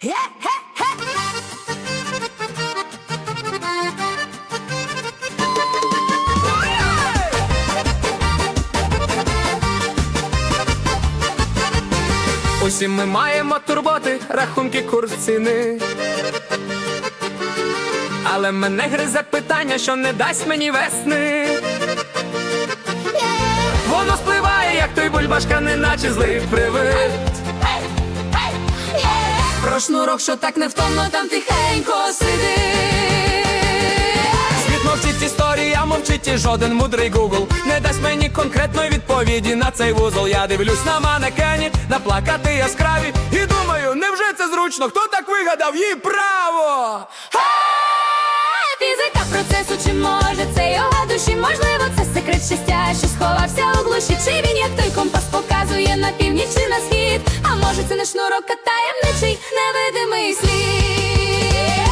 Усі ми маємо турботи, рахунки, курс ціни. Але мене гризе питання, що не дасть мені весни. Воно спливає, як той бульбашка, неначе злий привид. Про шнурок, що так невтомно там тихенько сидить. Світ мовчить історія, мовчить і жоден мудрий гугл Не дасть мені конкретної відповіді на цей вузол. Я дивлюсь на манекені, на плакати яскраві. І думаю, невже це зручно? Хто так вигадав їй право? Фізика процесу, чи може це його душі? Можливо, це секрет щастя, що сховався у глуші. Чи він як той показує на північ чи на схід? А може це не шнурок, а таємничий невидимий слід?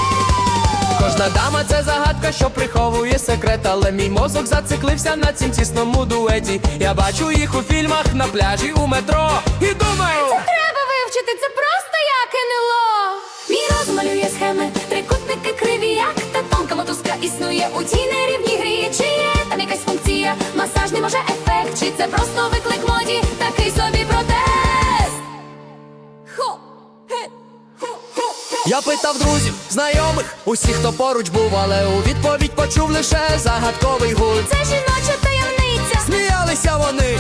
Кожна дама це загадка, що приховує секрет, але мій мозок зациклився на цім тісному дуеті. Я бачу їх у фільмах на пляжі у метро і думаю. Це Треба вивчити це просто як НЛО. Мій розум малює схеми, трикутники криві, як та тонка мотузка існує у тій чи це просто виклик моді, такий собі протест. Хо! Хе! Я питав друзів, знайомих, усіх, хто поруч був, але у відповідь почув лише загадковий гуд. Це жіноча таємниця. Сміялися вони.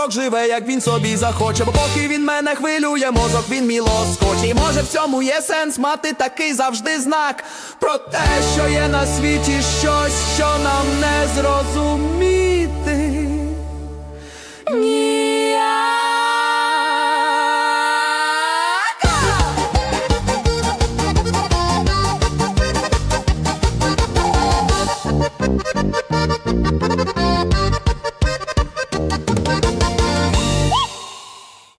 40 живе, як він собі захоче, бо поки він мене хвилює, мозок він міло скоче. І може в цьому є сенс мати такий завжди знак про те, що є на світі щось, що нам не зрозуміло